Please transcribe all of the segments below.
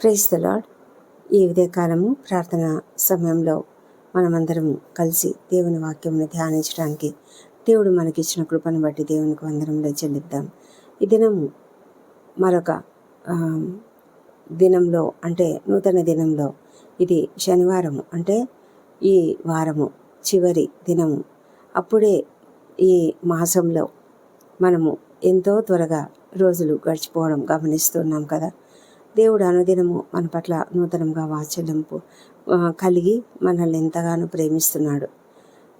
Praise the lord ఈ ఉదయకాలము ప్రార్థన సమయంలో మనమందరం కలిసి దేవుని వాక్యమును ధ్యానించడానికి దేవుడు మనకిచ్చిన కృపను బట్టి దేవునికి వందనంలో చెల్లిద్దాం. ఈ దినము మరొక దినంలో అంటే నూతన దినంలో ఇది శనివారము అంటే ఈ వారము చివరి దినము. అప్పుడే ఈ మాసంలో మనము ఎంతో త్వరగా రోజులు గడిచిపోవడం గమనిస్తున్నాం కదా. దేవుడు అనుదినము మన పట్ల నూతనంగా వాత్సల్యంపు కలిగి మనల్ని ఎంతగానో ప్రేమిస్తున్నాడు.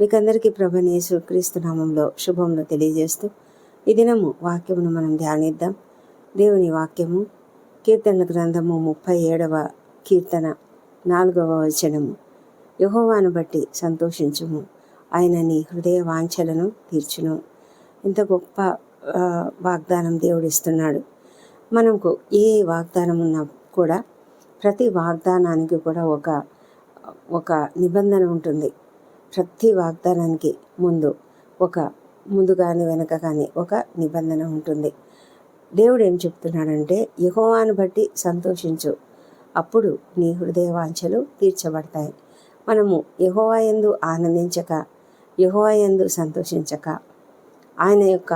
మీకందరికీ ప్రభనేసు క్రీస్తు నామంలో శుభంలో తెలియజేస్తూ ఈ దినము వాక్యమును మనం ధ్యానిద్దాం. దేవుని వాక్యము కీర్తన గ్రంథము ముప్పై ఏడవ కీర్తన నాలుగవ వచనము. యహోవాను బట్టి సంతోషించుము. ఆయన నీ హృదయ వాంఛలను తీర్చును. ఇంత గొప్ప వాగ్దానం దేవుడిస్తున్నాడు మనకు ఏ వాగ్దానం ఉన్నా కూడా ప్రతి వాగ్దానానికి కూడా ఒక ఒక నిబంధన ఉంటుంది. ప్రతి వాగ్దానానికి ముందు ఒక ముందు కానీ వెనక కానీ ఒక నిబంధన ఉంటుంది. దేవుడు ఏం చెప్తున్నాడంటే యహోవాను బట్టి సంతోషించు. అప్పుడు నీ హృదయ వాంఛలు తీర్చబడతాయి. మనము యహోవా ఎందు ఆనందించక యహోవా ఎందు సంతోషించక ఆయన యొక్క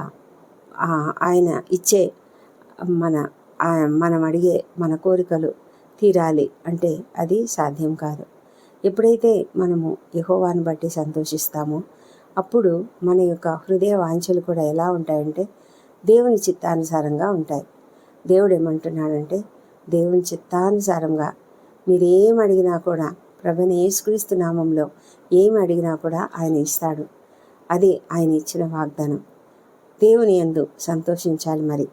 ఆయన ఇచ్చే మన మనం అడిగే మన కోరికలు తీరాలి అంటే అది సాధ్యం కాదు. ఎప్పుడైతే మనము యహోవాను బట్టి సంతోషిస్తామో అప్పుడు మన యొక్క హృదయ వాంఛలు కూడా ఎలా ఉంటాయంటే దేవుని చిత్తానుసారంగా ఉంటాయి. దేవుడు ఏమంటున్నాడంటే దేవుని చిత్తానుసారంగా మీరేం అడిగినా కూడా ప్రభుని యేసుక్రీస్తు నామంలో ఏం అడిగినా కూడా ఆయన ఇస్తాడు. అది ఆయన ఇచ్చిన వాగ్దానం. దేవుని యందు సంతోషించాలి మరి.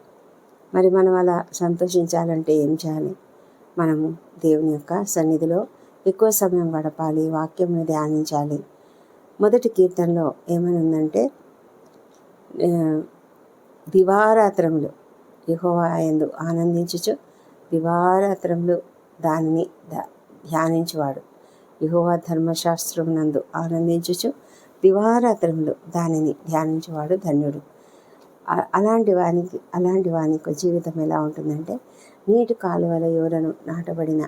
మరి మనం అలా సంతోషించాలంటే ఏం చేయాలి? మనము దేవుని యొక్క సన్నిధిలో ఎక్కువ సమయం గడపాలి వాక్యంను ధ్యానించాలి. మొదటి కీర్తనలో ఏమని ఉందంటే దివారాత్రములు యెహోవా యందు ఆనందించుచు దివారాత్రములు దానిని ధ్యానించువాడు. యెహోవా ధర్మశాస్త్రం నందు ఆనందించుచు దివారాత్రములు దానిని ధ్యానించువాడు ధన్యుడు. అలాంటి వానికి అలాంటి వానికి జీవితం ఎలా ఉంటుందంటే నీటి కాలువల యోరను నాటబడిన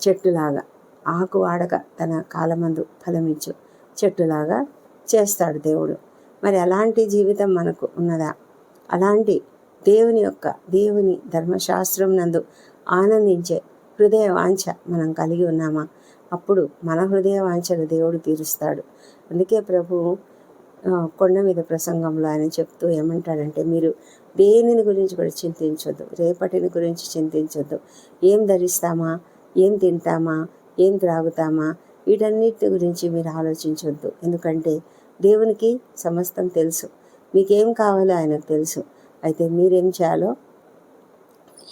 చెట్టులాగా ఆకు వాడక తన కాలమందు ఫలమిచ్చు చెట్టులాగా చేస్తాడు దేవుడు. మరి అలాంటి జీవితం మనకు ఉన్నదా? అలాంటి దేవుని యొక్క దేవుని ధర్మశాస్త్రం నందు ఆనందించే హృదయ వాంఛ మనం కలిగి ఉన్నామా? అప్పుడు మన హృదయ వాంఛను దేవుడు తీరుస్తాడు. అందుకే ప్రభువు కొండ మీద ప్రసంగంలో ఆయన చెప్తూ ఏమంటాడంటే మీరు దేనిని గురించి కూడా చింతించొద్దు. రేపటిని గురించి చింతించొద్దు. ఏం ధరిస్తామా? ఏం తింటామా? ఏం త్రాగుతామా? వీటన్నిటి గురించి మీరు ఆలోచించొద్దు. ఎందుకంటే దేవునికి సమస్తం తెలుసు. మీకేం కావాలో ఆయనకు తెలుసు. అయితే మీరేం చేయాలో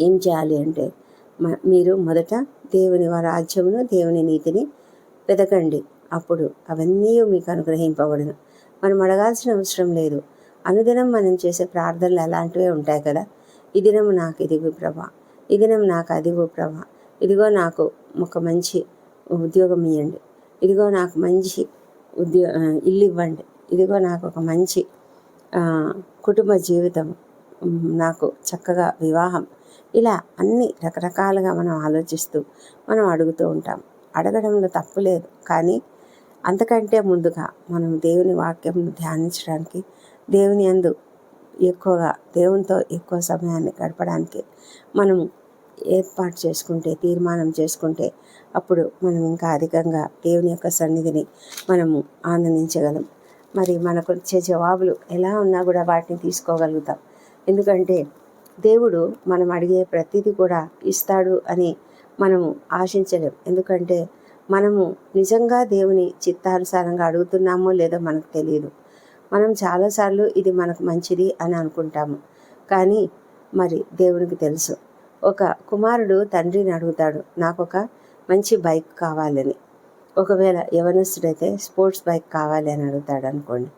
ఏం చేయాలి అంటే మ- మీరు మొదట దేవుని రాజ్యమును దేవుని నీతిని వెతకండి. అప్పుడు అవన్నీ మీకు అనుగ్రహింపబడను. మనం అడగాల్సిన అవసరం లేదు. అనుదినం మనం చేసే ప్రార్థనలు అలాంటివే ఉంటాయి కదా. ఈ దినం నాకు ఇదిగో ప్రభా. ఈ దినం నాకు అదిగో ప్రభా. ఇదిగో నాకు ఒక మంచి ఉద్యోగం ఇవ్వండి ఇదిగో నాకు మంచి ఉద్యో ఇల్లు ఇవ్వండి. ఇదిగో నాకు ఒక మంచి కుటుంబ జీవితం నాకు చక్కగా వివాహం. ఇలా అన్ని రకరకాలుగా మనం ఆలోచిస్తూ మనం అడుగుతూ ఉంటాం. అడగడంలో తప్పు లేదు. కానీ అంతకంటే ముందుగా మనం దేవుని వాక్యం ధ్యానించడానికి దేవుని అందు ఎక్కువగా దేవునితో ఎక్కువ సమయాన్ని గడపడానికి మనం ఏర్పాటు చేసుకుంటే తీర్మానం చేసుకుంటే అప్పుడు మనం ఇంకా అధికంగా దేవుని యొక్క సన్నిధిని మనము ఆనందించగలం. మరి మనకు వచ్చే జవాబులు ఎలా ఉన్నా కూడా వాటిని తీసుకోగలుగుతాం. ఎందుకంటే దేవుడు మనం అడిగే ప్రతిదీ కూడా ఇస్తాడు అని మనము ఆశించలేం. ఎందుకంటే మనము నిజంగా దేవుని చిత్తానుసారంగా అడుగుతున్నామో లేదో మనకు తెలియదు మనం చాలాసార్లు ఇది మనకు మంచిది అని అనుకుంటాము. కానీ మరి దేవునికి తెలుసు. ఒక కుమారుడు తండ్రిని అడుగుతాడు నాకు ఒక మంచి బైక్ కావాలని. ఒకవేళ యవనస్తుడైతే స్పోర్ట్స్ బైక్ కావాలి అని అడుగుతాడు అనుకోండి.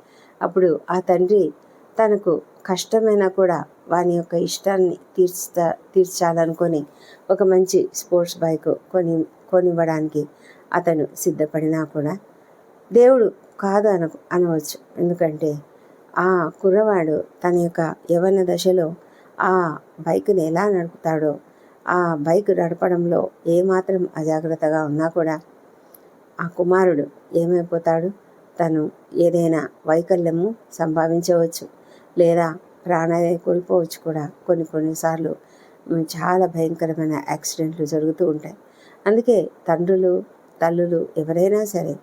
అప్పుడు ఆ తండ్రి తనకు కష్టమైనా కూడా వాని యొక్క ఇష్టాన్ని తీర్చ తీర్చాలనుకొని ఒక మంచి స్పోర్ట్స్ బైక్ కొని కొనివ్వడానికి అతను సిద్ధపడినా కూడా దేవుడు కాదు అన అనవచ్చు. ఎందుకంటే ఆ కుర్రవాడు తన యొక్క యవన దశలో ఆ బైక్ని ఎలా నడుపుతాడో ఆ బైక్ నడపడంలో ఏమాత్రం అజాగ్రత్తగా ఉన్నా కూడా ఆ కుమారుడు ఏమైపోతాడు? తను ఏదైనా వైకల్యము సంభావించవచ్చు లేదా ప్రాణాన్ని కోల్పోవచ్చు కూడా. కొన్ని కొన్నిసార్లు చాలా భయంకరమైన యాక్సిడెంట్లు జరుగుతూ ఉంటాయి. అందుకే తండ్రులు తల్లులు ఎవరైనా సరే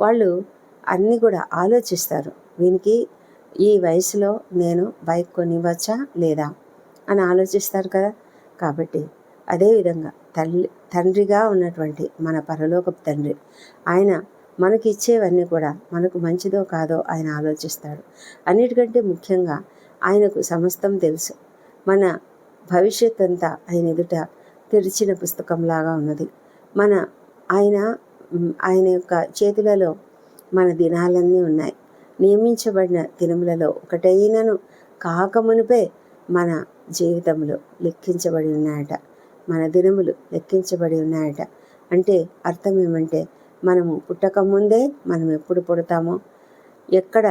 వాళ్ళు అన్నీ కూడా ఆలోచిస్తారు. వీనికి ఈ వయసులో నేను బైక్ కొనివ్వచ్చా లేదా? అని ఆలోచిస్తారు కదా. కాబట్టి అదేవిధంగా తల్లి తండ్రిగా ఉన్నటువంటి మన పరలోకపు తండ్రి ఆయన మనకి ఇచ్చేవన్నీ కూడా మనకు మంచిదో కాదో ఆయన ఆలోచిస్తాడు. అన్నిటికంటే ముఖ్యంగా ఆయనకు సమస్తం తెలుసు. మన భవిష్యత్ అంతా ఆయన ఎదుట తెరిచిన పుస్తకంలాగా ఉన్నది. మన ఆయన ఆయన యొక్క చేతులలో మన దినాలన్నీ ఉన్నాయి. నియమించబడిన దినములలో ఒకటైనను కాకమునిపే మన జీవితంలో లెక్కించబడి ఉన్నాయట. మన దినములు లెక్కించబడి ఉన్నాయట. అంటే అర్థం ఏమంటే మనము పుట్టక ముందే మనం ఎప్పుడు పుడతామో ఎక్కడ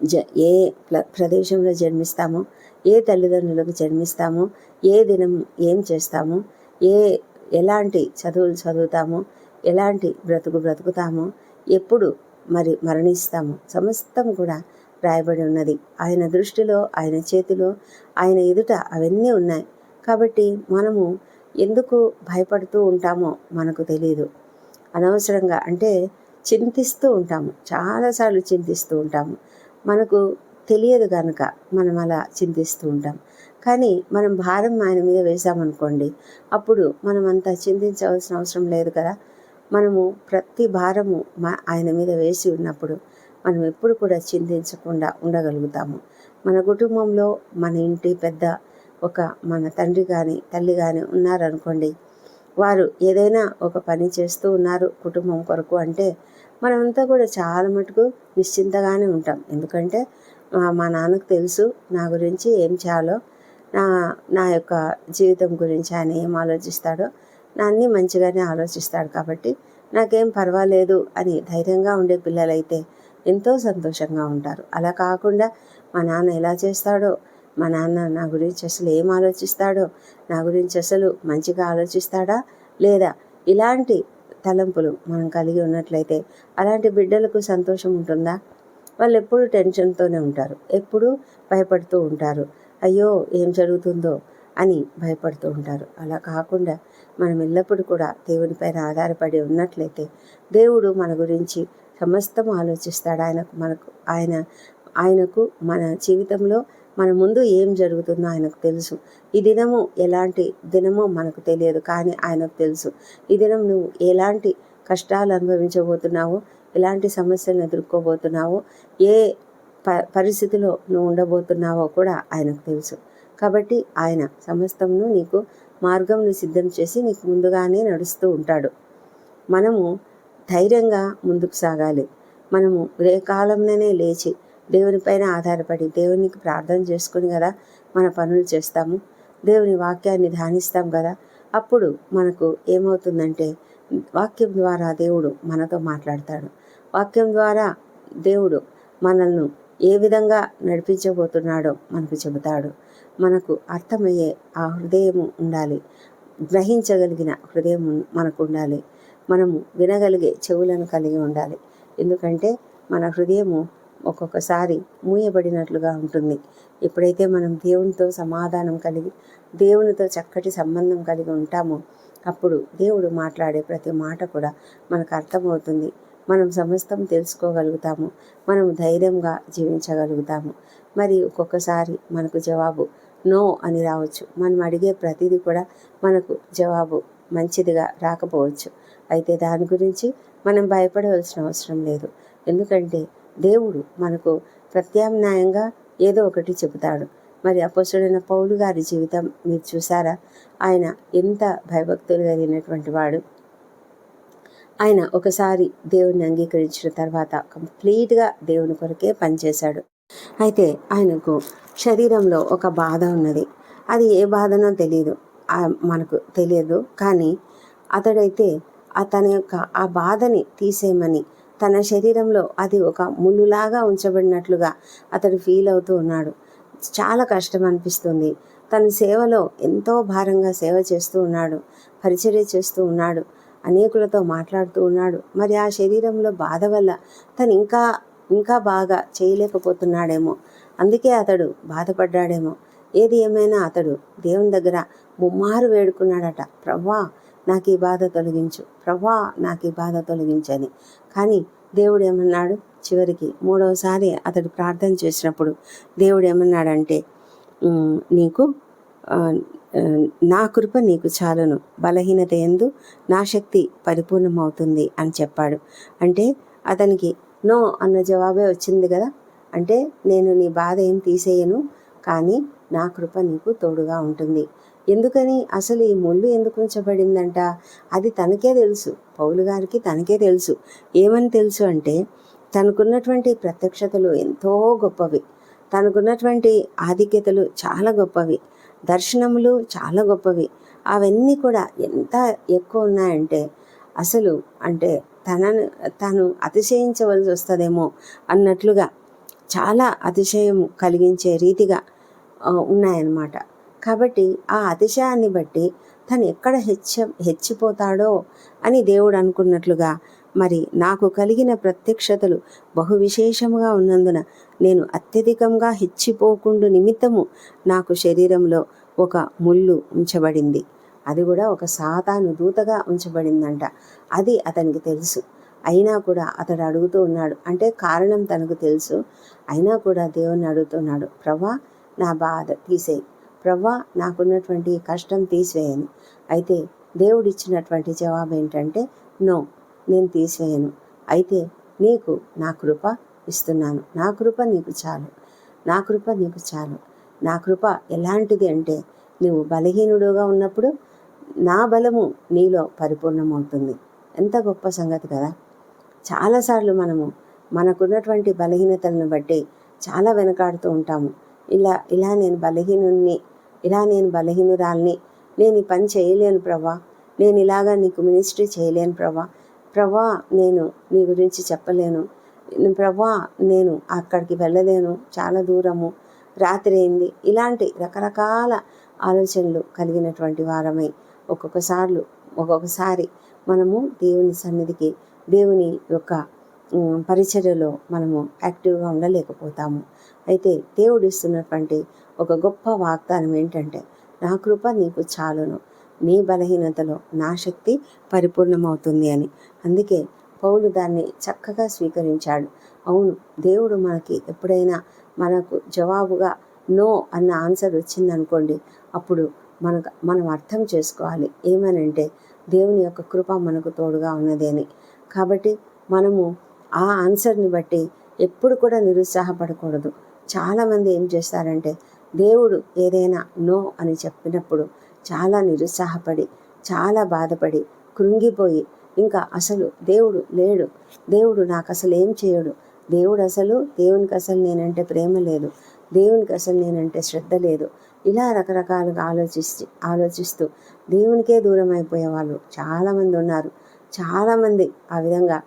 జ ఏ ప్రదేశంలో జన్మిస్తామో ఏ తల్లిదండ్రులకు జన్మిస్తామో ఏ దినం ఏం చేస్తామో ఏ ఎలాంటి చదువులు చదువుతాము ఎలాంటి బ్రతుకు బ్రతుకుతామో ఎప్పుడు మరి మరణిస్తాము సమస్తం కూడా రాయబడి ఉన్నది. ఆయన దృష్టిలో ఆయన చేతిలో ఆయన ఎదుట అవన్నీ ఉన్నాయి. కాబట్టి మనము ఎందుకు భయపడుతూ ఉంటామో మనకు తెలియదు అనవసరంగా అంటే చింతిస్తూ ఉంటాము. చాలాసార్లు చింతిస్తూ ఉంటాము. మనకు తెలియదు కనుక మనం అలా చింతిస్తూ ఉంటాం. కానీ మనం భారం ఆయన మీద వేసామనుకోండి అప్పుడు మనం అంత చింతించవలసిన అవసరం లేదు కదా. మనము ప్రతి భారము మా ఆయన మీద వేసి ఉన్నప్పుడు మనం ఎప్పుడు కూడా చింతించకుండా ఉండగలుగుతాము. మన కుటుంబంలో మన ఇంటి పెద్ద ఒక మన తండ్రి కానీ తల్లి కానీ ఉన్నారనుకోండి వారు ఏదైనా ఒక పని చేస్తూ ఉన్నారు కుటుంబం కొరకు అంటే మనమంతా కూడా చాలా మటుకు నిశ్చింతగానే ఉంటాం. ఎందుకంటే మా- మా నాన్నకు తెలుసు నా గురించి ఏం చేయాలో నా నా యొక్క జీవితం గురించి ఆయన ఏం ఆలోచిస్తాడో నా అన్నీ మంచిగానే ఆలోచిస్తాడు కాబట్టి నాకేం పర్వాలేదు అని ధైర్యంగా ఉండే పిల్లలైతే ఎంతో సంతోషంగా ఉంటారు. అలా కాకుండా మా నాన్న ఎలా చేస్తాడో మా నాన్న నా గురించి అసలు ఏం ఆలోచిస్తాడో నా గురించి అసలు మంచిగా ఆలోచిస్తాడా లేదా ఇలాంటి తలంపులు మనం కలిగి ఉన్నట్లయితే అలాంటి బిడ్డలకు సంతోషం ఉంటుందా? వాళ్ళు ఎప్పుడు టెన్షన్తోనే ఉంటారు. ఎప్పుడూ భయపడుతూ ఉంటారు. అయ్యో ఏం జరుగుతుందో అని భయపడుతూ ఉంటారు. అలా కాకుండా మనం ఎల్లప్పుడూ కూడా దేవునిపైన ఆధారపడి ఉన్నట్లయితే దేవుడు మన గురించి సమస్తం ఆలోచిస్తాడు. ఆయనకు మనకు ఆయన ఆయనకు మన జీవితంలో మన ముందు ఏం జరుగుతుందో ఆయనకు తెలుసు. ఈ దినము ఎలాంటి దినమో మనకు తెలియదు కానీ ఆయనకు తెలుసు. ఈ దినం నువ్వు ఎలాంటి కష్టాలు అనుభవించబోతున్నావో ఎలాంటి సమస్యలను ఎదుర్కోబోతున్నావో ఏ ప పరిస్థితిలో నువ్వు ఉండబోతున్నావో కూడా ఆయనకు తెలుసు. కాబట్టి ఆయన సమస్తమును నీకు మార్గంను సిద్ధం చేసి నీకు ముందుగానే నడుస్తూ ఉంటాడు. మనము ధైర్యంగా ముందుకు సాగాలి. మనము ఉదయకాలంలోనే లేచి దేవునిపైన ఆధారపడి దేవునికి ప్రార్థన చేసుకుని కదా మన పనులు చేస్తాము. దేవుని వాక్యాన్ని ధ్యానిస్తాం కదా. అప్పుడు మనకు ఏమవుతుందంటే వాక్యం ద్వారా దేవుడు మనతో మాట్లాడతాడు. వాక్యం ద్వారా దేవుడు మనల్ని ఏ విధంగా నడిపించబోతున్నాడో మనకు చెబుతాడు. మనకు అర్థమయ్యే ఆ హృదయము ఉండాలి. గ్రహించగలిగిన హృదయం మనకు ఉండాలి మనము వినగలిగే చెవులను కలిగి ఉండాలి. ఎందుకంటే మన హృదయము ఒక్కొక్కసారి మూయబడినట్లుగా ఉంటుంది. ఎప్పుడైతే మనం దేవునితో సమాధానం కలిగి దేవునితో చక్కటి సంబంధం కలిగి ఉంటామో అప్పుడు దేవుడు మాట్లాడే ప్రతి మాట కూడా మనకు అర్థమవుతుంది. మనం సమస్తం తెలుసుకోగలుగుతాము. మనం ధైర్యంగా జీవించగలుగుతాము. మరి ఒక్కొక్కసారి మనకు జవాబు నో అని రావచ్చు. మనం అడిగే ప్రతిదీ కూడా మనకు జవాబు మంచిదిగా రాకపోవచ్చు. అయితే దాని గురించి మనం భయపడవలసిన అవసరం లేదు. ఎందుకంటే దేవుడు మనకు ప్రత్యామ్నాయంగా ఏదో ఒకటి చెబుతాడు. మరి అపసుడైన పౌలు గారి జీవితం మీరు చూసారా? ఆయన ఎంత భయభక్తులు కలిగినటువంటి వాడు. ఆయన ఒకసారి దేవుని అంగీకరించిన తర్వాత కంప్లీట్గా దేవుని కొరకే పనిచేశాడు. అయితే ఆయనకు శరీరంలో ఒక బాధ ఉన్నది. అది ఏ బాధనో తెలియదు మనకు తెలియదు. కానీ అతడైతే ఆ తన యొక్క ఆ బాధని తీసేయమని తన శరీరంలో అది ఒక ముళ్ళులాగా ఉంచబడినట్లుగా అతడు ఫీల్ అవుతూ ఉన్నాడు. చాలా కష్టం అనిపిస్తుంది. తన సేవలో ఎంతో భారంగా సేవ చేస్తూ ఉన్నాడు. పరిచర్య చేస్తూ ఉన్నాడు. అనేకులతో మాట్లాడుతూ ఉన్నాడు. మరి ఆ శరీరంలో బాధ వల్ల తను ఇంకా ఇంకా బాగా చేయలేకపోతున్నాడేమో. అందుకే అతడు బాధపడ్డాడేమో. ఏది ఏమైనా అతడు దేవుని దగ్గర ముమ్మారు వేడుకున్నాడట. ప్రవ్వా నాకు ఈ బాధ తొలగించు. ప్రవ్వా నాకు ఈ బాధ తొలగించని. కానీ దేవుడు ఏమన్నాడు? చివరికి మూడవసారి అతడు ప్రార్థన చేసినప్పుడు దేవుడు ఏమన్నాడంటే నీకు నా కృప నీకు చాలును. బలహీనత ఎందు నా శక్తి పరిపూర్ణమవుతుంది అని చెప్పాడు. అంటే అతనికి నో అన్న జవాబే వచ్చింది కదా. అంటే నేను నీ బాధ ఏం తీసేయను కానీ నా కృప నీకు తోడుగా ఉంటుంది. ఎందుకని? అసలు ఈ ముళ్ళు ఎందుకు ఉంచబడిందంట? అది తనకే తెలుసు. పౌలు గారికి తనకే తెలుసు. ఏమని తెలుసు అంటే తనకున్నటువంటి ప్రత్యక్షతలు ఎంతో గొప్పవి. తనకున్నటువంటి ఆధిక్యతలు చాలా గొప్పవి. దర్శనములు చాలా గొప్పవి. అవన్నీ కూడా ఎంత ఎక్కువ ఉన్నాయంటే అసలు అంటే తనను తను అతిశయించవలసి వస్తుందేమో అన్నట్లుగా చాలా అతిశయం కలిగించే రీతిగా ఉన్నాయన్నమాట. కాబట్టి ఆ అతిశయాన్ని బట్టి తను ఎక్కడ హెచ్చ హెచ్చిపోతాడో అని దేవుడు అనుకున్నట్లుగా మరి నాకు కలిగిన ప్రత్యక్షతలు బహు విశేషముగా ఉన్నందున నేను అత్యధికంగా హెచ్చిపోకుండు నిమిత్తము నాకు శరీరంలో ఒక ముళ్ళు ఉంచబడింది. అది కూడా ఒక సాతాను దూతగా ఉంచబడిందంట. అది అతనికి తెలుసు. అయినా కూడా అతడు అడుగుతూ ఉన్నాడు. అంటే కారణం తనకు తెలుసు. అయినా కూడా దేవుని అడుగుతున్నాడు. ప్రభా నా బాధ తీసేయి. ప్రభా నాకున్నటువంటి కష్టం తీసివేయని. అయితే దేవుడిచ్చినటువంటి జవాబు ఏంటంటే నో నేను తీసేయను అయితే నీకు నా కృప ఇస్తున్నాను. నా కృప నీకు చాలు. నా కృప నీకు చాలు. నా కృప ఎలాంటిది అంటే నువ్వు బలహీనుడుగా ఉన్నప్పుడు నా బలము నీలో పరిపూర్ణమవుతుంది. ఎంత గొప్ప సంగతి కదా! చాలాసార్లు మనము మనకున్నటువంటి బలహీనతలను బట్టి చాలా వెనకాడుతూ ఉంటాము. ఇలా ఇలా నేను బలహీనుణ్ణి ఇలా నేను బలహీనురాల్ని నేను ఈ పని చేయలేను ప్రభా. నేను ఇలాగా నీకు మినిస్ట్రీ చేయలేను ప్రభా. ప్రభా నేను నీ గురించి చెప్పలేను. ప్రభా నేను అక్కడికి వెళ్ళలేను. చాలా దూరము. రాత్రి అయింది. ఇలాంటి రకరకాల ఆలోచనలు కలిగినటువంటి వారమై ఒక్కొక్కసార్లు ఒక్కొక్కసారి మనము దేవుని సన్నిధికి దేవుని యొక్క పరిచర్యలో మనము యాక్టివ్గా ఉండలేకపోతాము. అయితే దేవుడు ఇస్తున్నటువంటి ఒక గొప్ప వాగ్దానం ఏంటంటే నా కృప నీకు చాలును. నీ బలహీనతలో నా శక్తి పరిపూర్ణమవుతుంది అని. అందుకే పౌలు దాన్ని చక్కగా స్వీకరించాడు. అవును దేవుడు మనకి ఎప్పుడైనా మనకు జవాబుగా నో అన్న ఆన్సర్ వచ్చిందనుకోండి అప్పుడు మనకు మనం అర్థం చేసుకోవాలి. ఏమనంటే దేవుని యొక్క కృప మనకు తోడుగా ఉన్నది అని. కాబట్టి మనము ఆ ఆన్సర్ని బట్టి ఎప్పుడు కూడా నిరుత్సాహపడకూడదు. చాలామంది ఏం చేస్తారంటే దేవుడు ఏదైనా నో అని చెప్పినప్పుడు చాలా నిరుత్సాహపడి చాలా బాధపడి కృంగిపోయి ఇంకా అసలు దేవుడు లేడు. దేవుడు నాకు అసలు ఏం చేయడు. దేవుడు అసలు దేవునికి అసలు నేనంటే ప్రేమ లేదు. దేవునికి అసలు నేనంటే శ్రద్ధ లేదు. ఇలా రకరకాలుగా ఆలోచిస్తూ ఆలోచిస్తూ దేవునికే దూరం అయిపోయే వాళ్ళు చాలామంది ఉన్నారు. చాలామంది ఆ విధంగా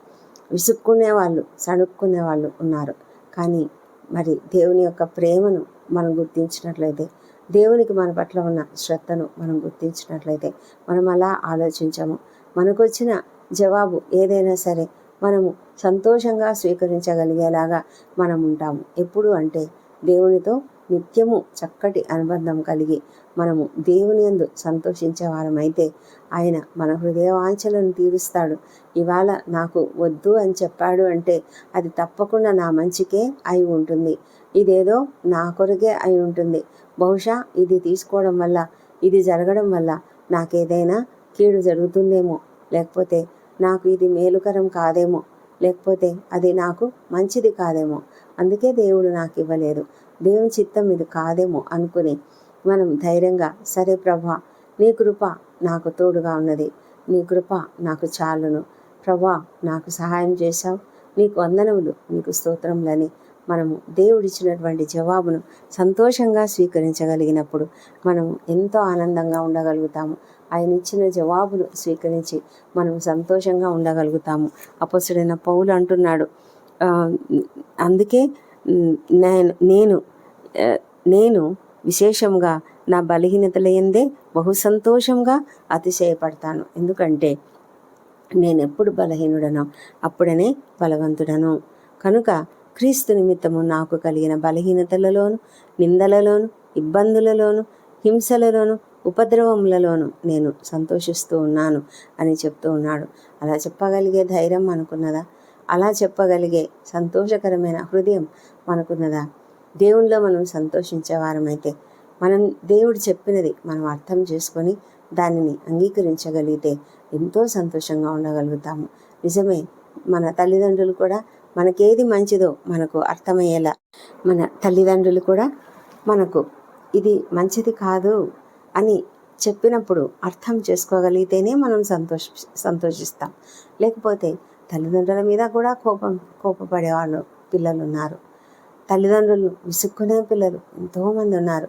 విసుక్కునే వాళ్ళు సణుక్కునే వాళ్ళు ఉన్నారు. కానీ మరి దేవుని యొక్క ప్రేమను మనం గుర్తించినట్లయితే దేవునికి మన పట్ల ఉన్న శ్రద్ధను మనం గుర్తించినట్లయితే మనం అలా ఆలోచించము. మనకు వచ్చిన జవాబు ఏదైనా సరే మనము సంతోషంగా స్వీకరించగలిగేలాగా మనం ఉంటాము ఎప్పుడు అంటే దేవునితో నిత్యము చక్కటి అనుబంధం కలిగి మనము దేవుని అందు సంతోషించే వారమైతే ఆయన మన హృదయవాంఛలను తీరుస్తాడు. ఇవాళ నాకు వద్దు అని చెప్పాడు అంటే అది తప్పకుండా నా మంచికే అయి ఉంటుంది. ఇదేదో నా కొరకే అయి ఉంటుంది. బహుశా ఇది తీసుకోవడం వల్ల ఇది జరగడం వల్ల నాకేదైనా కీడు జరుగుతుందేమో. లేకపోతే నాకు ఇది మేలుకరం కాదేమో. లేకపోతే అది నాకు మంచిది కాదేమో. అందుకే దేవుడు నాకు ఇవ్వలేదు దేవుని చిత్తం ఇది కాదేమో అనుకుని మనం ధైర్యంగా సరే ప్రభా నీ కృప నాకు తోడుగా ఉన్నది. నీ కృప నాకు చాలును. ప్రభా నాకు సహాయం చేశావు. నీకు వందనములు నీకు స్తోత్రములని మనము దేవుడిచ్చినటువంటి జవాబును సంతోషంగా స్వీకరించగలిగినప్పుడు మనం ఎంతో ఆనందంగా ఉండగలుగుతాము. ఆయన ఇచ్చిన జవాబును స్వీకరించి మనం సంతోషంగా ఉండగలుగుతాము. అపసుడైన పౌలు అంటున్నాడు అందుకే నేను నేను నేను విశేషంగా నా బలహీనతలయందే బహు సంతోషంగా అతిశయపడతాను. ఎందుకంటే నేను ఎప్పుడు బలహీనుడనో? అప్పుడనే బలవంతుడను. కనుక క్రీస్తు నిమిత్తము నాకు కలిగిన బలహీనతలలోను నిందలలోను ఇబ్బందులలోను హింసలలోను ఉపద్రవములలోను నేను సంతోషిస్తూ ఉన్నాను అని చెప్తూ ఉన్నాడు. అలా చెప్పగలిగే ధైర్యం మనకున్నదా? అలా చెప్పగలిగే సంతోషకరమైన హృదయం మనకున్నదా? దేవునిలో మనం సంతోషించే వారమైతే మనం దేవుడు చెప్పినది మనం అర్థం చేసుకొని దానిని అంగీకరించగలిగితే ఎంతో సంతోషంగా ఉండగలుగుతాము. నిజమే మన తల్లిదండ్రులు కూడా మనకేది మంచిదో మనకు అర్థమయ్యేలా మన తల్లిదండ్రులు కూడా మనకు ఇది మంచిది కాదు అని చెప్పినప్పుడు అర్థం చేసుకోగలిగితేనే మనం సంతోష సంతోషిస్తాం. లేకపోతే తల్లిదండ్రుల మీద కూడా కోపం కోపపడే వాళ్ళు పిల్లలు ఉన్నారు తల్లిదండ్రులు విసుక్కునే పిల్లలు ఎంతోమంది ఉన్నారు.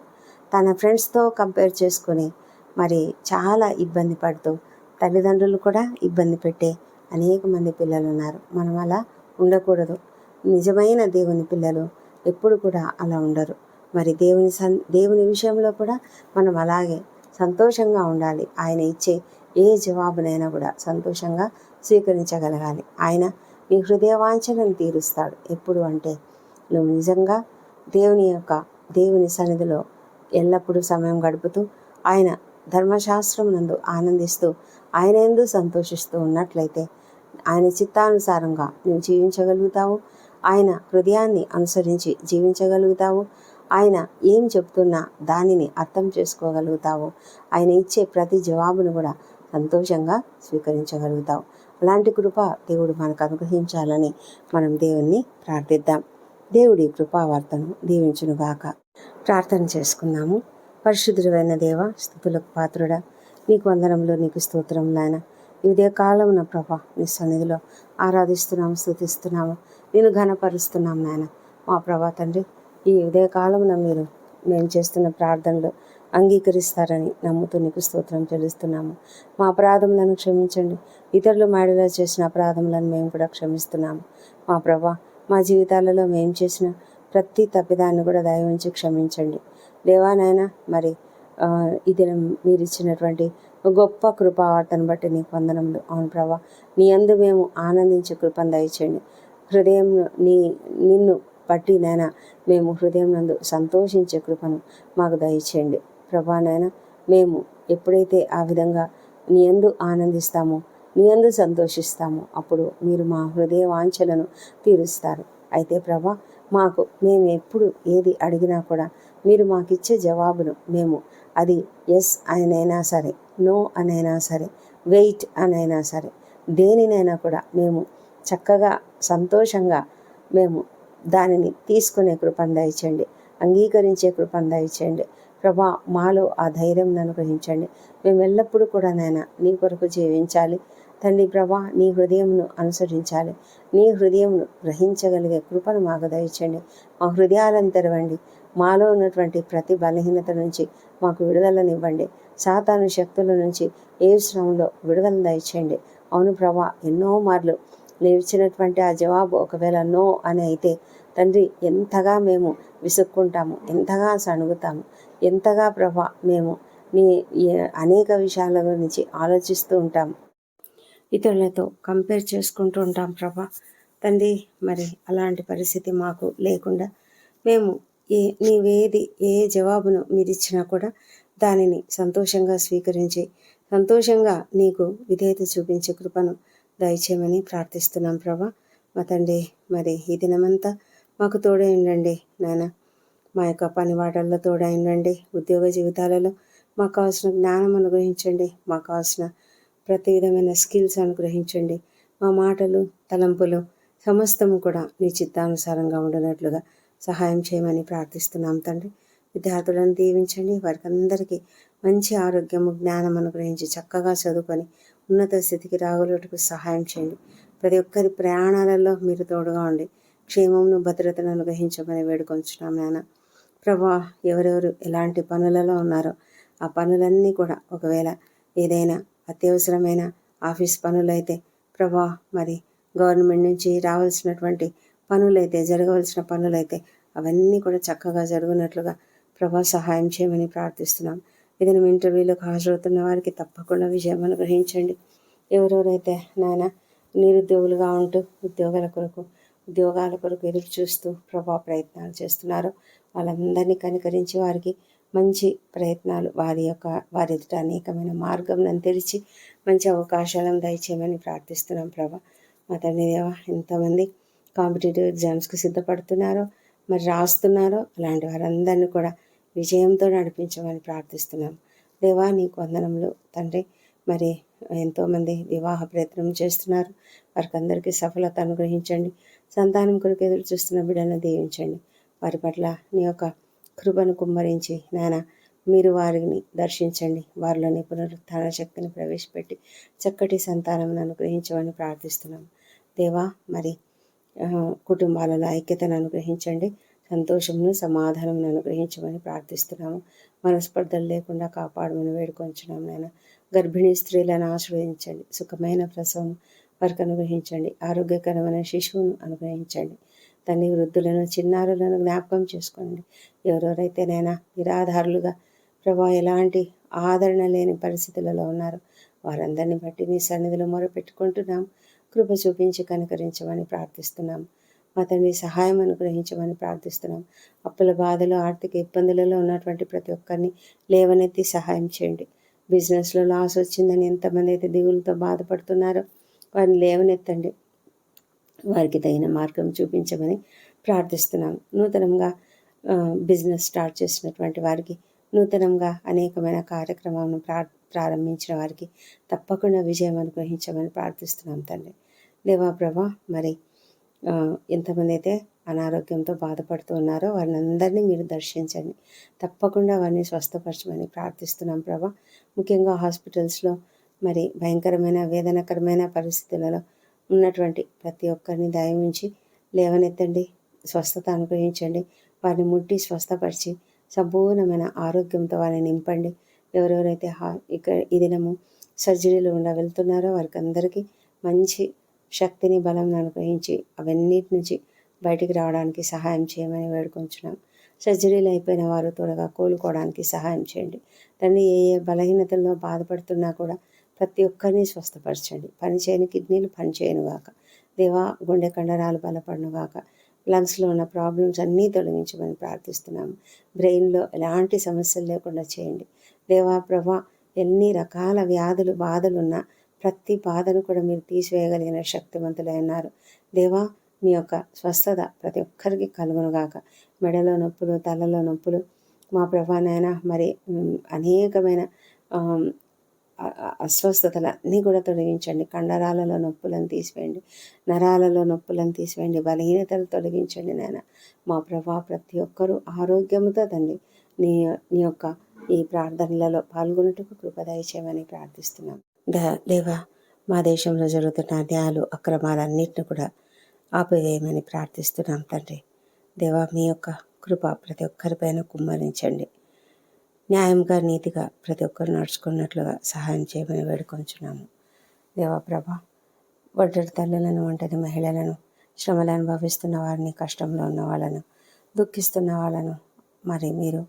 తన ఫ్రెండ్స్తో కంపేర్ చేసుకొని మరి చాలా ఇబ్బంది పడుతూ తల్లిదండ్రులు కూడా ఇబ్బంది పెట్టే అనేక మంది పిల్లలు ఉన్నారు మనం అలా ఉండకూడదు. నిజమైన దేవుని పిల్లలు ఎప్పుడు కూడా అలా ఉండరు. మరి దేవుని సన్ దేవుని విషయంలో కూడా మనం అలాగే సంతోషంగా ఉండాలి. ఆయన ఇచ్చే ఏ జవాబునైనా కూడా సంతోషంగా స్వీకరించగలగాలి. ఆయన నీ హృదయవాంఛనను తీరుస్తాడు. ఎప్పుడు అంటే నువ్వు నిజంగా దేవుని యొక్క దేవుని సన్నిధిలో ఎల్లప్పుడూ సమయం గడుపుతూ ఆయన ధర్మశాస్త్రం నందు ఆనందిస్తూ ఆయన ఎందు సంతోషిస్తూ ఉన్నట్లయితే ఆయన చిత్తానుసారంగా నువ్వు జీవించగలుగుతావు. ఆయన హృదయాన్ని అనుసరించి జీవించగలుగుతావు. ఆయన ఏం చెప్తున్నా దానిని అర్థం చేసుకోగలుగుతావు. ఆయన ఇచ్చే ప్రతి జవాబును కూడా సంతోషంగా స్వీకరించగలుగుతావు. అలాంటి కృప దేవుడు మనకు అనుగ్రహించాలని మనం దేవుణ్ణి ప్రార్థిద్దాం. దేవుడి కృపావార్తను దీవించునుగాక ప్రార్థన చేసుకుందాము. పరిశుద్ధుడైన దేవ స్థుతులకు పాత్రుడా. నీకు వందనంలో నీకు స్తోత్రం నాయన. ఇదే కాలమున ప్రభా నీ సన్నిధిలో ఆరాధిస్తున్నాము స్థుతిస్తున్నాము నేను ఘనపరుస్తున్నాం నాయన. మా ప్రభా తండ్రి ఈ ఉదయ కాలమున మీరు మేము చేస్తున్న ప్రార్థనలు అంగీకరిస్తారని నమ్ముతూ నీకు స్తోత్రం చెల్లిస్తున్నాము. మా అపరాధములను క్షమించండి. ఇతరులు మాడిలో చేసిన అపరాధములను మేము కూడా క్షమిస్తున్నాము. మా ప్రభా మా జీవితాలలో మేము చేసిన ప్రతి తప్పిదాన్ని కూడా దయవించి క్షమించండి. దేవానైనా మరి ఇది మీరు ఇచ్చినటువంటి గొప్ప కృపావార్తను బట్టి నీకు వందనములు. అవును ప్రభా నీ అందు మేము ఆనందించే కృపను దయచేయండి. హృదయం నీ నిన్ను బట్టి నైనా మేము హృదయం నందు సంతోషించే కృపను మాకు దయచేయండి. ప్రభా నాయన మేము ఎప్పుడైతే ఆ విధంగా నీ అందు ఆనందిస్తామో నీ అందు సంతోషిస్తామో అప్పుడు మీరు మా హృదయ వాంఛలను తీరుస్తారు. అయితే ప్రభా మాకు మేము ఎప్పుడు ఏది అడిగినా కూడా మీరు మాకు ఇచ్చే జవాబును మేము అది ఎస్ అనైనా సరే నో అనైనా సరే వెయిట్ అనైనా సరే దేనినైనా కూడా మేము చక్కగా సంతోషంగా మేము దానిని తీసుకునే కృపను దయచేయండి అంగీకరించే కృపను దయచేయండి ప్రభా మాలో ఆ ధైర్యం అనుగ్రహించండి మేము ఎల్లప్పుడూ కూడా నాయన నీ కొరకు జీవించాలి తండ్రి ప్రభా నీ హృదయంను అనుసరించాలి నీ హృదయంను గ్రహించగలిగే కృపను మాకు దయచండి మా హృదయాలను తెరవండి మాలో ఉన్నటువంటి ప్రతి బలహీనత నుంచి మాకు విడుదలనివ్వండి. సాతాను శక్తుల నుంచి ఏ శ్రమంలో విడుదల దయచేయండి. అవును ప్రభా ఎన్నో మార్లు నేను ఇచ్చినటువంటి ఆ జవాబు ఒకవేళ నో అని అయితే తండ్రి ఎంతగా మేము విసుక్కుంటాము ఎంతగా సణుగుతాము ఎంతగా ప్రభా మేము నీ అనేక విషయాల గురించి ఆలోచిస్తూ ఉంటాము ఇతరులతో కంపేర్ చేసుకుంటూ ఉంటాం ప్రభా. తండ్రి మరి అలాంటి పరిస్థితి మాకు లేకుండా మేము ఏ నీవేది ఏ జవాబును మీరిచ్చినా కూడా దానిని సంతోషంగా స్వీకరించి సంతోషంగా నీకు విధేయత చూపించే కృపను దయచేయమని ప్రార్థిస్తున్నాం ప్రభా. మా తండ్రి మరి ఈ దినమంతా మాకు తోడే ఉండండి నాయన. మా యొక్క పని వాటల్లో ఉండండి. ఉద్యోగ జీవితాలలో మాకు కావాల్సిన జ్ఞానం అనుగ్రహించండి. మాకు కావాల్సిన ప్రతి విధమైన స్కిల్స్ అనుగ్రహించండి. మా మాటలు తలంపులు సమస్తము కూడా నీ చిత్తానుసారంగా ఉండనట్లుగా సహాయం చేయమని ప్రార్థిస్తున్నాం తండ్రి. విద్యార్థులను దీవించండి. వారికి అందరికీ మంచి ఆరోగ్యము జ్ఞానం అనుగ్రహించి చక్కగా చదువుకొని ఉన్నత స్థితికి రాగలుగుటకు సహాయం చేయండి. ప్రతి ఒక్కరి ప్రయాణాలలో మీరు తోడుగా ఉండి క్షేమమును భద్రతను అనుగ్రహించమని వేడుకొంచున్నాం నాన్న ప్రభా ఎవరెవరు ఎలాంటి పనులలో ఉన్నారో ఆ పనులన్నీ కూడా ఒకవేళ ఏదైనా అత్యవసరమైన ఆఫీస్ పనులైతే ప్రభా మరి గవర్నమెంట్ నుంచి రావాల్సినటువంటి పనులైతే జరగవలసిన పనులైతే అవన్నీ కూడా చక్కగా జరుగునట్లుగా ప్రభా సహాయం చేయమని ప్రార్థిస్తున్నాం. ఏదైనా ఇంటర్వ్యూలకు హాజరవుతున్న వారికి తప్పకుండా విజయం అనుగ్రహించండి. ఎవరెవరైతే నాయన నిరుద్యోగులుగా ఉంటూ ఉద్యోగాల కొరకు ఉద్యోగాల కొరకు ఎదురు చూస్తూ ప్రభా ప్రయత్నాలు చేస్తున్నారో వాళ్ళందరినీ కనికరించి వారికి మంచి ప్రయత్నాలు వారి యొక్క వారి ఎదుట అనేకమైన మార్గం తెరిచి మంచి అవకాశాలను దయచేయమని ప్రార్థిస్తున్నాం ప్రభా. మా తండ్రి దేవ ఎంతమంది కాంపిటేటివ్ ఎగ్జామ్స్కి సిద్ధపడుతున్నారో మరి రాస్తున్నారో అలాంటి వారందరినీ కూడా విజయంతో నడిపించమని ప్రార్థిస్తున్నాం. దేవా నీకు వందనములు తండ్రి. మరి ఎంతోమంది వివాహ ప్రయత్నం చేస్తున్నారు. వారికి అందరికీ సఫలత అనుగ్రహించండి. సంతానం కొరకు ఎదురు చూస్తున్న బిడ్డలను దీవించండి. వారి పట్ల నీ యొక్క కృపను కుమ్మరించి నాయన మీరు వారిని దర్శించండి. వారిలోని పునరుత్థాన శక్తిని ప్రవేశపెట్టి చక్కటి సంతానం అనుగ్రహించమని ప్రార్థిస్తున్నాం. దేవా మరి కుటుంబాలలో ఐక్యతను అనుగ్రహించండి. సంతోషమును సమాధానమును అనుగ్రహించమని ప్రార్థిస్తున్నాము. మనస్పర్ధలు లేకుండా కాపాడమని వేడుకొంచున్నాం నాయన. గర్భిణీ స్త్రీలను ఆశ్రయించండి. సుఖమైన ప్రసవం వారికి అనుగ్రహించండి. ఆరోగ్యకరమైన శిశువును అనుగ్రహించండి. తల్లి వృద్ధులను చిన్నారులను జ్ఞాపకం చేసుకోండి. ఎవరెవరైతేనైనా నిరాధారులుగా ప్రభా ఎలాంటి ఆదరణ లేని పరిస్థితులలో ఉన్నారు వారందరిని బట్టి నీ సన్నిధిలో మొరపెట్టుకుంటున్నాం కృప చూపించి కనుకరించమని ప్రార్థిస్తున్నాం. మా తండ్రి సహాయం అనుగ్రహించమని ప్రార్థిస్తున్నాం. అప్పుల బాధలు ఆర్థిక ఇబ్బందులలో ఉన్నటువంటి ప్రతి ఒక్కరిని లేవనెత్తి సహాయం చేయండి. బిజినెస్లో లాస్ వచ్చిందని ఎంతమంది అయితే దిగులతో బాధపడుతున్నారో వారిని లేవనెత్తండి. వారికి తగిన మార్గం చూపించమని ప్రార్థిస్తున్నాం. నూతనంగా బిజినెస్ స్టార్ట్ చేసినటువంటి వారికి నూతనంగా అనేకమైన కార్యక్రమాలను ప్రా ప్రారంభించిన వారికి తప్పకుండా విజయం అనుగ్రహించమని ప్రార్థిస్తున్నాం తండ్రి. దేవా ప్రభా? మరి ఎంతమంది అయితే అనారోగ్యంతో బాధపడుతూ ఉన్నారో వారిని అందరినీ మీరు దర్శించండి. తప్పకుండా వారిని స్వస్థపరచమని ప్రార్థిస్తున్నాం ప్రభా. ముఖ్యంగా హాస్పిటల్స్లో మరి భయంకరమైన వేదనకరమైన పరిస్థితులలో ఉన్నటువంటి ప్రతి ఒక్కరిని దయవించి లేవనెత్తండి స్వస్థత అనుగ్రహించండి వారిని ముట్టి స్వస్థపరిచి సంపూర్ణమైన ఆరోగ్యంతో వారిని నింపండి. ఎవరెవరైతే హా ఇక్కడ ఈ దినము సర్జరీలు ఉండ వెళ్తున్నారో వారికి అందరికీ మంచి శక్తిని బలం అనుగ్రహించి అవన్నిటి నుంచి బయటికి రావడానికి సహాయం చేయమని వేడుకొంచున్నాం. సర్జరీలు అయిపోయిన వారు త్వరగా కోలుకోవడానికి సహాయం చేయండి. తండ్రి ఏ ఏ బలహీనతల్లో బాధపడుతున్నా కూడా ప్రతి ఒక్కరిని స్వస్థపరచండి. పనిచేయని కిడ్నీలు పనిచేయనుగాక దేవా గుండె కండరాలు బలపడను లంగ్స్లో ఉన్న ప్రాబ్లమ్స్ అన్నీ తొలగించమని ప్రార్థిస్తున్నాము బ్రెయిన్లో ఎలాంటి సమస్యలు లేకుండా చేయండి. దేవా ప్రభా ఎన్ని రకాల వ్యాధులు బాధలు ఉన్నా ప్రతి బాధను కూడా మీరు తీసివేయగలిగిన శక్తివంతులైనారు. దేవా మీ యొక్క స్వస్థత ప్రతి ఒక్కరికి కలుగునుగాక. మెడలో నొప్పులు తలలో నొప్పులు మా ప్రభానైనా మరి అనేకమైన అస్వస్థతలన్నీ కూడా తొలగించండి. కండరాలలో నొప్పులను తీసివేయండి. నరాలలో నొప్పులను తీసివేయండి. బలహీనతలు తొలగించండి నాయన. మా ప్రభా ప్రతి ఒక్కరూ ఆరోగ్యముతో తండ్రి నీ నీ యొక్క ఈ ప్రార్థనలలో పాల్గొన్నట్టుకు కృప దయచేయమని ప్రార్థిస్తున్నాం. దేవా మా దేశంలో జరుగుతున్న అన్యాయాలు అక్రమాలన్నింటిని కూడా ఆపివేయమని ప్రార్థిస్తున్నాం తండ్రి. దేవా మీ యొక్క కృప ప్రతి ఒక్కరిపైన కుమ్మరించండి. న్యాయంగా నీతిగా ప్రతి ఒక్కరు నడుచుకున్నట్లుగా సహాయం చేయమని వేడుకొంచున్నాము. దేవా ప్రభ ఒంటరి తల్లులను ఒంటరి మహిళలను శ్రమలు అనుభవిస్తున్న వారిని కష్టంలో ఉన్న వాళ్ళను దుఃఖిస్తున్న వాళ్ళను మరి మీరు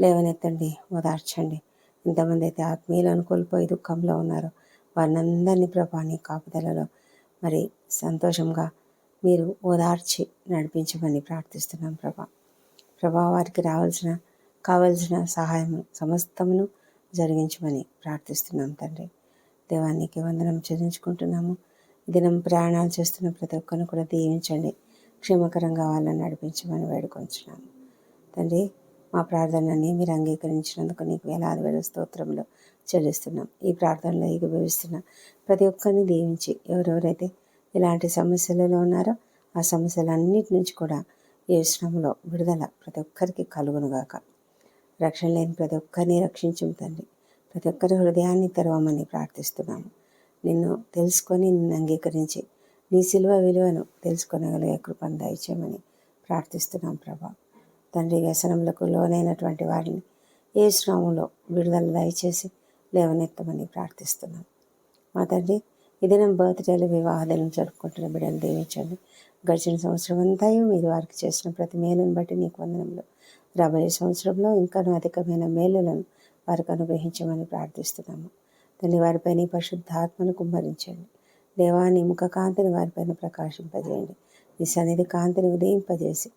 లేవనెత్తండి ఓదార్చండి. ఎంతమంది అయితే ఆత్మీయులను కోల్పోయి దుఃఖంలో ఉన్నారో. వారిని అందరినీ ప్రభాని కాపుదలలో మరి సంతోషంగా మీరు ఓదార్చి నడిపించమని ప్రార్థిస్తున్నాం ప్రభా. ప్రభా వారికి రావాల్సిన కావలసిన సహాయము సమస్తమును జరిగించమని ప్రార్థిస్తున్నాం తండ్రి. దేవానికి వందనం చెల్లించుకుంటున్నాము. దినం ప్రయాణాలు చేస్తున్న ప్రతి ఒక్కరిని కూడా దీవించండి. క్షేమకరంగా వాళ్ళని నడిపించమని వేడుకొంచున్నాము. తండ్రి మా ప్రార్థనని మీరు అంగీకరించినందుకు నీకు వేలాది వేల స్తోత్రములు చెల్లిస్తున్నాం. ఈ ప్రార్థనలో ఏకీభవిస్తున్న ప్రతి ఒక్కరిని దీవించి ఎవరెవరైతే ఇలాంటి సమస్యలలో ఉన్నారో ఆ సమస్యలన్నిటి నుంచి కూడా ఏ శ్రమలో విడుదల ప్రతి ఒక్కరికి కలుగునుగాక రక్షణ లేని ప్రతి ఒక్కరిని రక్షించు తండ్రి. ప్రతి ఒక్కరి హృదయాన్ని తెరవమని ప్రార్థిస్తున్నాము. నిన్ను తెలుసుకొని నిన్ను అంగీకరించి నీ సిలువ విలువను తెలుసుకొనగలిగే కృపను దయచేయమని ప్రార్థిస్తున్నాం ప్రభా. తండ్రి వ్యసనములకు లోనైనటువంటి వారిని ఏ శ్రమంలో విడుదల దయచేసి లేవనెత్తమని ప్రార్థిస్తున్నాం. మా తండ్రి ఇది బర్త్డేలు వివాహాలను జరుపుకుంటున్న బిడ్డలు దీవించండి. గడిచిన సంవత్సరం అంతా మీరు వారికి చేసిన ప్రతి మేలును బట్టి నీకు వందనంలో రాబోయే సంవత్సరంలో ఇంకాను అధికమైన మేలులను వారికి అనుగ్రహించమని ప్రార్థిస్తున్నాము. తండ్రి వారిపై నీ పరిశుద్ధాత్మను కుమ్మరించండి. దేవాన్ని ముఖ కాంతిని వారిపైన ప్రకాశింపజేయండి. నీ సన్నిధి కాంతిని ఉదయింపజేసి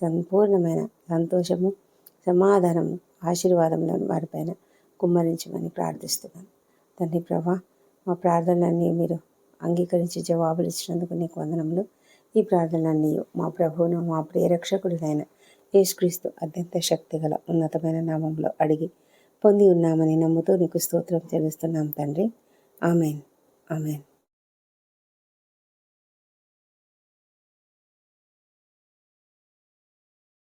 సంపూర్ణమైన సంతోషము సమాధానము ఆశీర్వాదములను వారిపైన కుమ్మరించమని ప్రార్థిస్తున్నాను. తండ్రి ప్రభా మా ప్రార్థనలన్నీ మీరు అంగీకరించి జవాబులు ఇచ్చినందుకు నీకు వందనములు. ఈ ప్రార్థనలన్నీ మా ప్రభువును మా ప్రియరక్షకుడినైన యేసుక్రీస్తు అత్యంత శక్తిగల ఉన్నతమైన నామంలో అడిగి పొంది ఉన్నామని నమ్ముతూ నీకు స్తోత్రం చెల్లిస్తున్నాం తండ్రి. ఆమెన్. ఆమెన్.